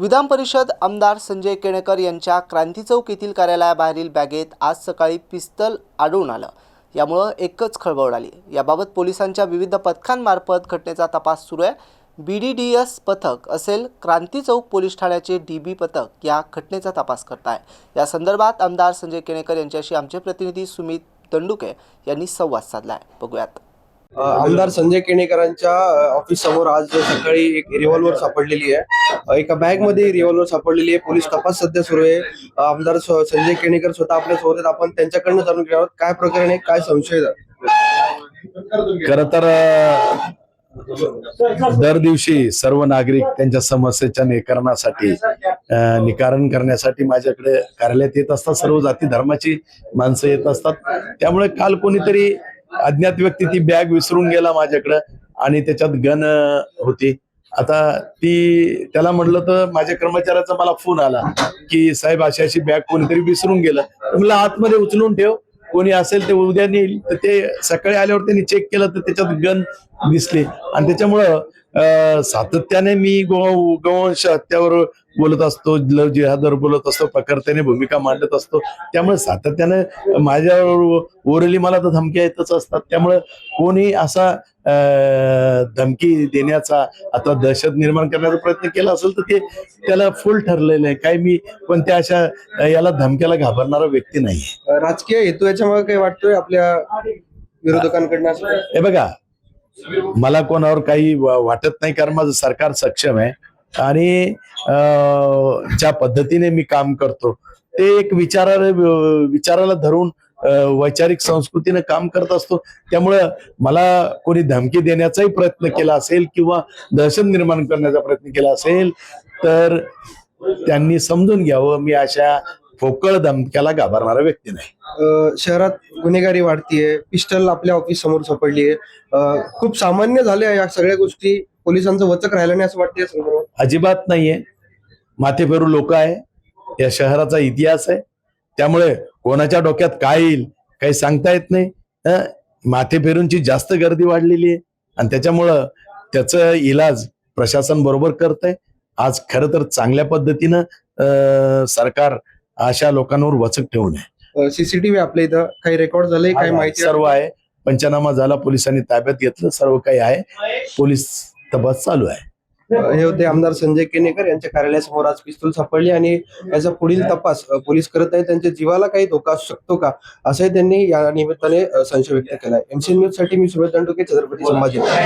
विधान परिषद आमदार संजय केणेकर यांच्या क्रांती चौक येथील कार्यालयाबाहेरील बॅगेत आज सकाळी पिस्तल आढळून आलं. यामुळं एकच खळबळ उडाली याबाबत पोलिसांच्या विविध पथकांमार्फत घटनेचा तपास सुरू आहे. बी डी डी एस पथक असेल क्रांती चौक पोलीस ठाण्याचे डी बी पथक या घटनेचा तपास करत आहे या संदर्भात आमदार संजय केणेकर यांच्याशी आमचे प्रतिनिधी सुमित दंडुके यांनी संवाद साधला आहे बघूयात आमदार संजय केणेकरांच्या ऑफिस समोर आज सकाळी एक रिव्हॉल्वर सापडलेली आहे. एका बॅगमध्ये रिव्हॉल्वर सापडलेली आहे. पोलीस तपास सध्या सुरू आहे. आमदार संजय केणेकर स्वतः आपल्यासोबत आहेत. आपण त्यांच्याकडनं जाणून घेणार आहोत काय प्रकरण आहे? काय संशय खर तर दर दिवशी सर्व नागरिक त्यांच्या समस्येच्या निकरणासाठी निकारण करण्यासाठी माझ्याकडे कार्यालयात येत असतात. सर्व जाती धर्माची माणसं येत असतात. त्यामुळे काल कोणीतरी अज्ञात व्यक्ती ती बॅग विसरून गेला माझ्याकडं आणि त्याच्यात गन होती. आता ती त्याला म्हटलं तर माझ्या कर्मचाऱ्याचा मला फोन आला की साहेब अशी अशी बॅग कोणीतरी विसरून गेलं. तर म्हणलं आतमध्ये उचलून ठेव. कोणी असेल ते उद्या नेईल. तर ते सकाळी आल्यावर त्यांनी चेक केलं तर त्याच्यात गन दिसली. आणि त्याच्यामुळं सातत्याने मी गो गोवंश हत्यावर बोलत असतो लव जिहादवर बोलत असतो प्रखरतेने भूमिका मांडत असतो. त्यामुळे सातत्याने माझ्यावर ओरली मला तर धमक्या येतच असतात. त्यामुळे कोणी असा धमकी देण्याचा अथवा दहशत निर्माण करण्याचा प्रयत्न केला असेल तर ते त्याला फुल ठरलेलं आहे. काही मी कोणत्या अशा अं, याला धमक्याला घाबरणारा व्यक्ती नाही राजकीय हेतू याच्यामुळे काही वाटतोय आपल्या विरोधकांकडनं? हे बघा मला कोणावर काही वा- वाटत नाही कारण माझं सरकार सक्षम आहे. आणि अं, ज्या पद्धतीने मी काम करतो ते एक विचाराला विचाराला धरून वैचारिक संस्कृतीने काम करत असतो. त्यामुळं मला कोणी धमकी देण्याचाही प्रयत्न केला असेल किंवा दहशत निर्माण करण्याचा प्रयत्न केला असेल तर त्यांनी समजून घ्यावं. मी अशा फोकळ धमक्याला घाबरणारा व्यक्ती नाही. शहरात गुन्हेगारी वाढतीये पिस्टल आपल्या ऑफिस समोर सापडली आहे खूप सामान्य झाल्या या सगळ्या गोष्टी. पोलिसांचं वचक राहिलं नाही असं वाटतंय. अजिबात नाहीये. माथेफेरू लोक आहे. या शहराचा इतिहास आहे. त्यामुळे कोणाच्या डोक्यात काय येईल काही सांगता येत नाही. माथेफेरूंची जास्त गर्दी वाढलेली आहे आणि त्याच्यामुळं त्याचं इलाज प्रशासन बरोबर करत आहे आज खरं तर चांगल्या पद्धतीनं अं, सरकार अशा लोकांवर वचक ठेवून आहे सीसीटीव्ही आपल्या इथं काही रेकॉर्ड झाले काही माहिती सर्व आहे? पंचनामा झाला पोलिसांनी ताब्यात घेतलं सर्व काही आहे. पोलीस तपास चालू आहे. हे होते आमदार संजय केनेकर यांच्या कार्यालयासमोर आज पिस्तूल सापडली आणि याचा पुढील तपास पोलीस करत आहेत त्यांच्या जीवाला काही धोका असू शकतो का? असंही त्यांनी या निमित्ताने संशय व्यक्त केलाय. एमसी न्यूजसाठी मी सुरेश दंडुके छत्रपती संभाजी.